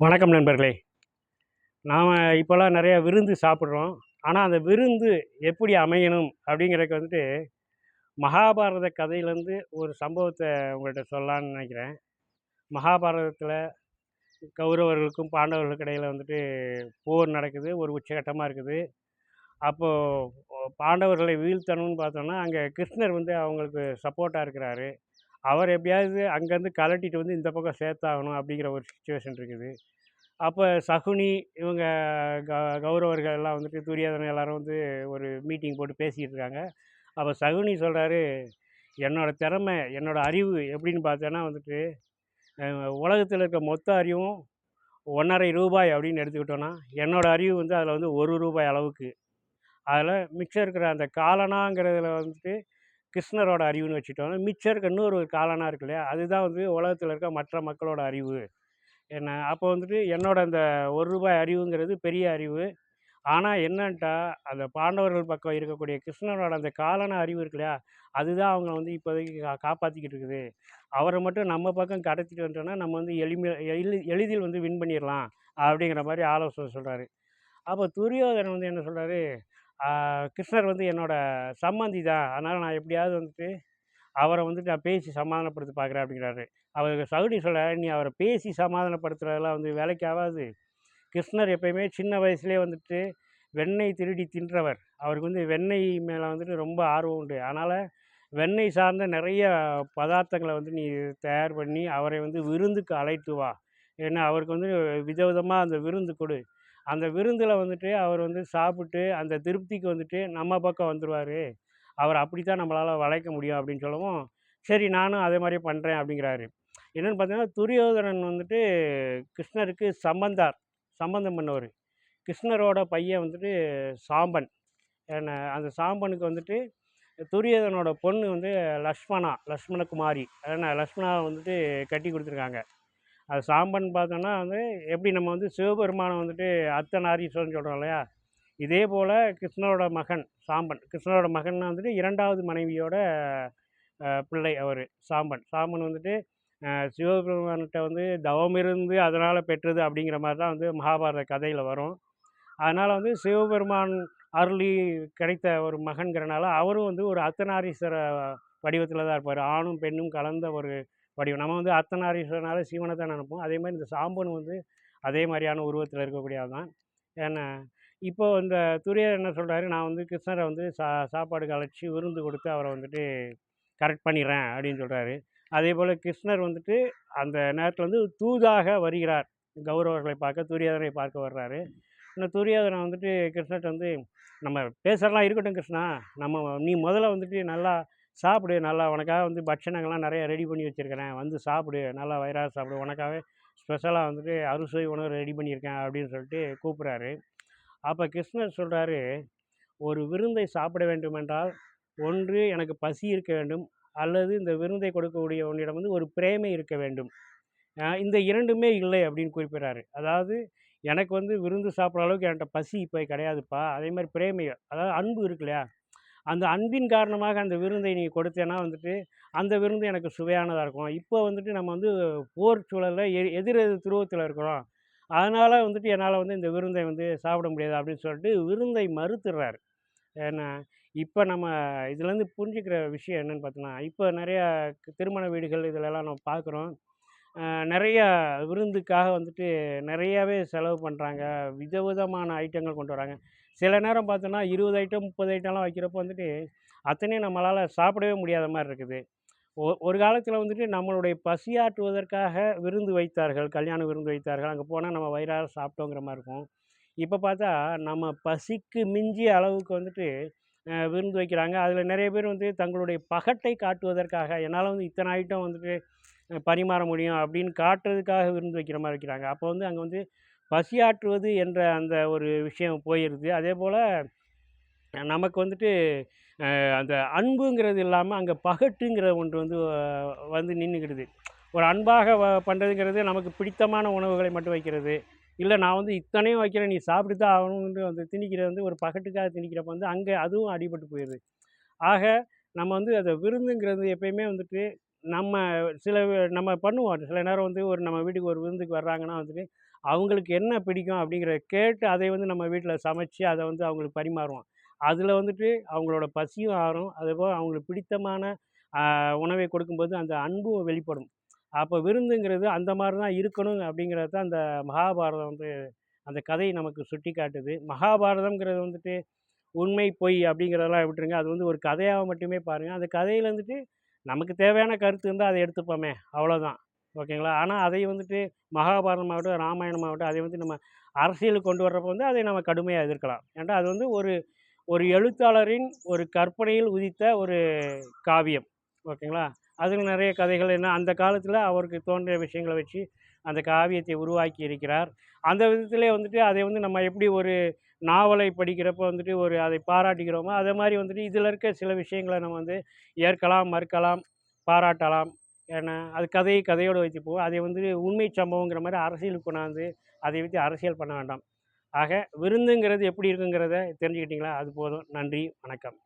வணக்கம் நண்பர்களே. நாம் இப்போல்லாம் நிறையா விருந்து சாப்பிட்றோம். ஆனால் அந்த விருந்து எப்படி அமையணும் அப்படிங்கிறதுக்கு வந்துட்டு மகாபாரத கதையிலேருந்து ஒரு சம்பவத்தை உங்கள்கிட்ட சொல்லலான்னு நினைக்கிறேன். மகாபாரதத்தில் கௌரவர்களுக்கும் பாண்டவர்களுக்கு இடையில் வந்துட்டு போர் நடக்குது. ஒரு உச்சகட்டமாக இருக்குது. அப்போது பாண்டவர்களை வீழ்த்தணும்னு பார்த்தோன்னா அங்கே கிருஷ்ணர் வந்து அவங்களுக்கு சப்போர்ட்டாக இருக்கிறாரு. அவர் எப்படியாவது அங்கேருந்து கலட்டிட்டு வந்து இந்த பக்கம் சேர்த்தாகணும் அப்படிங்கிற ஒரு சுச்சுவேஷன் இருக்குது. அப்போ சகுனி இவங்க க கௌரவர்கள் எல்லாம் வந்துட்டு துரியோதனன் எல்லாரும் வந்து ஒரு மீட்டிங் போட்டு பேசிகிட்டு இருக்காங்க. அப்போ சகுனி சொல்கிறாரு என்னோடய திறமை என்னோடய அறிவு எப்படின்னு பார்த்தோன்னா வந்துட்டு உலகத்தில் இருக்க மொத்த அறிவும் ஒன்றரை ரூபாய் அப்படின்னு எடுத்துக்கிட்டோன்னா என்னோடய அறிவு வந்து அதில் வந்து ஒரு ரூபாய் அளவுக்கு. அதில் மிச்சம் இருக்கிற அந்த காலனாங்கிறதுல வந்துட்டு கிருஷ்ணரோட அறிவுன்னு வச்சுட்டோம் மிச்சம் இருக்க இன்னொரு காலனாக இருக்கு இல்லையா? அதுதான் வந்து உலகத்தில் இருக்க மற்ற மக்களோட அறிவு. என்ன அப்போ வந்துட்டு என்னோட அந்த ஒரு ரூபாய் அறிவுங்கிறது பெரிய அறிவு. ஆனால் என்னன்ட்டா அந்த பாண்டவர்கள் பக்கம் இருக்கக்கூடிய கிருஷ்ணரோட அந்த காலன அறிவு இருக்கு இல்லையா? அதுதான் அவங்க வந்து இப்போதைக்கு கா காப்பாற்றிக்கிட்டு இருக்குது. அவரை மட்டும் நம்ம பக்கம் கடத்திட்டு வந்துட்டோன்னா நம்ம வந்து எளிமை எளி எளிதில் வந்து வின் பண்ணிடலாம் அப்படிங்கிற மாதிரி ஆலோசனை சொல்கிறாரு அப்போ துரியோதனன் வந்து என்ன சொல்கிறாரு கிருஷ்ணர் வந்து என்னோடய சம்மந்தி தான். அதனால் நான் எப்படியாவது வந்துட்டு அவரை வந்துட்டு நான் பேசி சமாதானப்படுத்தி பார்க்குறேன் அப்படிங்கிறாரு. அவருக்கு சகுடி சொல்ல நீ அவரை பேசி சமாதானப்படுத்துறதெல்லாம் வந்து வேலைக்கு ஆகாது கிருஷ்ணர் எப்பயுமே சின்ன வயசுலேயே வந்துட்டு வெண்ணெய் திருடி தின்றவர். அவருக்கு வந்து வெண்ணெய் மேலே வந்துட்டு ரொம்ப ஆர்வம் உண்டு. அதனால் வெண்ணெய் சார்ந்த நிறைய பதார்த்தங்களை வந்து நீ தயார் பண்ணி அவரை வந்து விருந்துக்கு அழைத்து வா. ஏன்னா அவருக்கு வந்து விதவிதமாக அந்த விருந்து கொடு. அந்த விருந்தில் வந்துட்டு அவர் வந்து சாப்பிட்டு அந்த திருப்திக்கு வந்துட்டு நம்ம பக்கம் வந்துடுவார் அவர் அப்படி தான் நம்மளால் வளைக்க முடியும் அப்படின்னு சொல்லவும் சரி நானும் அதே மாதிரி பண்ணுறேன் அப்படிங்கிறாரு. என்னென்னு பார்த்தீங்கன்னா துரியோதனன் வந்துட்டு கிருஷ்ணருக்கு சம்பந்தார் சம்பந்தம் பண்ணவர். கிருஷ்ணரோட பையன் வந்துட்டு சாம்பன். என்ன அந்த சாம்பனுக்கு வந்துட்டு துரியோதனோட பொண்ணு வந்து லக்ஷ்மணா லக்ஷ்மணகுமாரி. ஏன்னா லக்ஷ்மணா வந்துட்டு கட்டி கொடுத்துருக்காங்க. அது சாம்பன் பார்த்தோன்னா வந்து எப்படி நம்ம வந்து சிவபெருமானை வந்துட்டு அர்த்தநாரீஸ்வரன் சொல்கிறோம் இல்லையா? இதே போல் கிருஷ்ணரோட மகன் சாம்பன் கிருஷ்ணரோட மகன் வந்துட்டு இரண்டாவது மனைவியோட பிள்ளை அவர் சாம்பன். சாம்பன் வந்துட்டு சிவபெருமான்கிட்ட வந்து தவம் இருந்து அதனால் பெற்றது அப்படிங்கிற மாதிரி தான் வந்து மகாபாரத கதையில் வரும். அதனால் வந்து சிவபெருமான் அருளி கிடைத்த ஒரு மகன்கிறனால அவரும் வந்து ஒரு அர்த்தநாரீஸ்வர வடிவத்தில் தான் இருப்பார். ஆணும் பெண்ணும் கலந்த ஒரு வடிவம். நம்ம வந்து அர்த்தநாரீஸ்வரனால சிவனை தான் நினைப்போம். அதே மாதிரி இந்த சாம்பன் வந்து அதே மாதிரியான உருவத்தில் இருக்கக்கூடியது தான். ஏன்னா இப்போ இந்த துரியர் என்ன சொல்கிறாரு நான் வந்து கிருஷ்ணரை வந்து சா சாப்பாடுக்கு அழைச்சி விருந்து கொடுத்து அவரை வந்துட்டு கரெக்ட் பண்ணிடுறேன் அப்படின்னு சொல்கிறாரு அதே போல் கிருஷ்ணர் வந்துட்டு அந்த நேரத்தில் வந்து தூதாக வருகிறார். கௌரவர்களை பார்க்க துரியோதனை பார்க்க வர்றாரு. இந்த துரியோதனை வந்துட்டு கிருஷ்ணர்கிட்ட வந்து நம்ம பேசுகிறலாம் இருக்கட்டும் கிருஷ்ணா. நம்ம நீ முதல்ல வந்துட்டு நல்லா சாப்பிடு நல்லா உனக்காக வந்து பட்சணங்கள்லாம் நிறையா ரெடி பண்ணி வச்சுருக்கிறேன். வந்து சாப்பிடு நல்லா வயிறாக சாப்பிடு. உனக்காகவே ஸ்பெஷலாக வந்துட்டு அறுசுவை உணவு ரெடி பண்ணியிருக்கேன் அப்படின்னு சொல்லிட்டு கூப்பிட்றாரு. அப்போ கிருஷ்ணர் சொல்கிறாரு ஒரு விருந்தை சாப்பிட வேண்டுமென்றால் ஒன்று எனக்கு பசி இருக்க வேண்டும் அல்லது இந்த விருந்தை கொடுக்கக்கூடிய உன்னிடம் வந்து ஒரு பிரேமை இருக்க வேண்டும். இந்த இரண்டுமே இல்லை அப்படின்னு குறிப்பிட்றாரு. அதாவது எனக்கு வந்து விருந்து சாப்பிட்ற அளவுக்கு என்கிட்ட பசி இப்போ கிடையாதுப்பா. அதே மாதிரி பிரேமை அதாவது அன்பு இருக்கு இல்லையா? அந்த அன்பின் காரணமாக அந்த விருந்தை நீ கொடுத்தேன்னா வந்துட்டு அந்த விருந்து எனக்கு சுவையானதாக இருக்கும். இப்போ வந்துட்டு நம்ம வந்து போர் சூழலில் எ எதிர் எதிர் துருவத்தில் இருக்கிறோம். அதனால் வந்துட்டு என்னால் வந்து இந்த விருந்தை வந்து சாப்பிட முடியாது அப்படின்னு சொல்லிட்டு விருந்தை மறுத்துடுறாரு. ஏன்னா இப்போ நம்ம இதுலேருந்து புரிஞ்சுக்கிற விஷயம் என்னென்னு பார்த்தோன்னா இப்போ நிறையா திருமண வீடுகள் இதிலெல்லாம் நம்ம பார்க்குறோம். நிறையா விருந்துக்காக வந்துட்டு நிறையாவே செலவு பண்ணுறாங்க விதவிதமான ஐட்டங்கள் கொண்டு வராங்க. சில நேரம் பார்த்தோன்னா இருபது ஐட்டம் முப்பது ஐட்டம்லாம் வைக்கிறப்போ வந்துட்டு அத்தனையும் நம்மளால் சாப்பிடவே முடியாத மாதிரி இருக்குது. ஒ ஒரு காலத்தில் வந்துட்டு நம்மளுடைய பசியாற்றுவதற்காக விருந்து வைத்தார்கள் கல்யாண விருந்து வைத்தார்கள் அங்கே போனால் நம்ம வயிறார சாப்பிட்டோங்கிற மாதிரி இருக்கும். இப்போ பார்த்தா நம்ம பசிக்கு மிஞ்சிய அளவுக்கு வந்துட்டு விருந்து வைக்கிறாங்க. அதில் நிறைய பேர் வந்து தங்களுடைய பகட்டை காட்டுவதற்காக என்னால் வந்து இத்தனை ஐட்டம் வந்துட்டு பரிமாற முடியும் அப்படின்னு காட்டுறதுக்காக விருந்து வைக்கிற மாதிரி வைக்கிறாங்க. அப்போ வந்து அங்கே வந்து பசியாற்றுவது என்ற அந்த ஒரு விஷயம் போயிடுது அதே போல் நமக்கு வந்துட்டு அந்த அன்புங்கிறது இல்லாமல் அங்கே பகட்டுங்கிற ஒன்று வந்து வந்து நின்றுக்கிடுது ஒரு அன்பாக வ பண்ணுறதுங்கிறது நமக்கு பிடித்தமான உணவுகளை மட்டும் வைக்கிறது. இல்லை நான் வந்து இத்தனையும் வைக்கிறேன் நீ சாப்பிட்டு தான் ஆகணுன்ட்டு வந்து திணிக்கிறது வந்து ஒரு பகட்டுக்காக திணிக்கிறப்ப வந்து அங்கே அதுவும் அடிபட்டு போயிடுது ஆக நம்ம வந்து அதை விருந்துங்கிறது எப்பயுமே வந்துட்டு நம்ம சில நம்ம பண்ணுவோம். சில நேரம் வந்து ஒரு நம்ம வீட்டுக்கு ஒரு விருந்துக்கு வர்றாங்கன்னா வந்துட்டு அவங்களுக்கு என்ன பிடிக்கும் அப்படிங்கிறத கேட்டு அதை வந்து நம்ம வீட்டில் சமைச்சு அதை வந்து அவங்களுக்கு பரிமாறுவோம். அதில் வந்துட்டு அவங்களோட பசியும் ஆறும். அதுபோல் அவங்களுக்கு பிடித்தமான உணவை கொடுக்கும்போது அந்த அன்பும் வெளிப்படும். அப்போ விருந்துங்கிறது அந்த மாதிரி தான் இருக்கணும் அப்படிங்கிறது தான் அந்த மகாபாரதம் வந்து அந்த கதை நமக்கு சுட்டி காட்டுது மகாபாரதம்ங்கிறது வந்துட்டு உண்மை பொய் அப்படிங்கிறதெல்லாம் விட்டுருங்க. அது வந்து ஒரு கதையாக மட்டுமே பாருங்கள் அந்த கதையில் வந்துட்டு நமக்கு தேவையான கருத்து இருந்தால் அதை எடுத்துப்போமே. அவ்வளோதான் ஓகேங்களா? ஆனால் அதை வந்துட்டு மகாபாரதமாகட்டும் ராமாயணமாகட்டும் அதை வந்து நம்ம அரசியலுக்கு கொண்டு வர்றப்போ வந்து அதை நம்ம கடுமையாக எதிர்க்கலாம். ஏன்டா அது வந்து ஒரு ஒரு எழுத்தாளரின் ஒரு கற்பனையில் உதித்த ஒரு காவியம். ஓகேங்களா? அதில் நிறைய கதைகள் என்ன அந்த காலத்தில் அவருக்கு தோன்றிய விஷயங்களை வச்சு அந்த காவியத்தை உருவாக்கி இருக்கிறார். அந்த விதத்திலே வந்துட்டு அதை வந்து நம்ம எப்படி ஒரு நாவலை படிக்கிறப்போ வந்துட்டு ஒரு அதை பாராட்டுகிறோமோ அதே மாதிரி வந்துட்டு இதில் இருக்க சில விஷயங்களை நம்ம வந்து ஏற்கலாம் மறுக்கலாம் பாராட்டலாம் ஏன்னா அது கதையை கதையோடு வைத்து போவோம். அதை வந்து உண்மை சம்பவங்கிற மாதிரி அரசியலுக்கு கொண்டாந்து அதை வைத்து அரசியல் பண்ண வேண்டாம். ஆக விருந்துங்கிறது எப்படி இருக்குங்கிறத தெரிஞ்சுக்கிட்டிங்களா? அது போதும். நன்றி. வணக்கம்.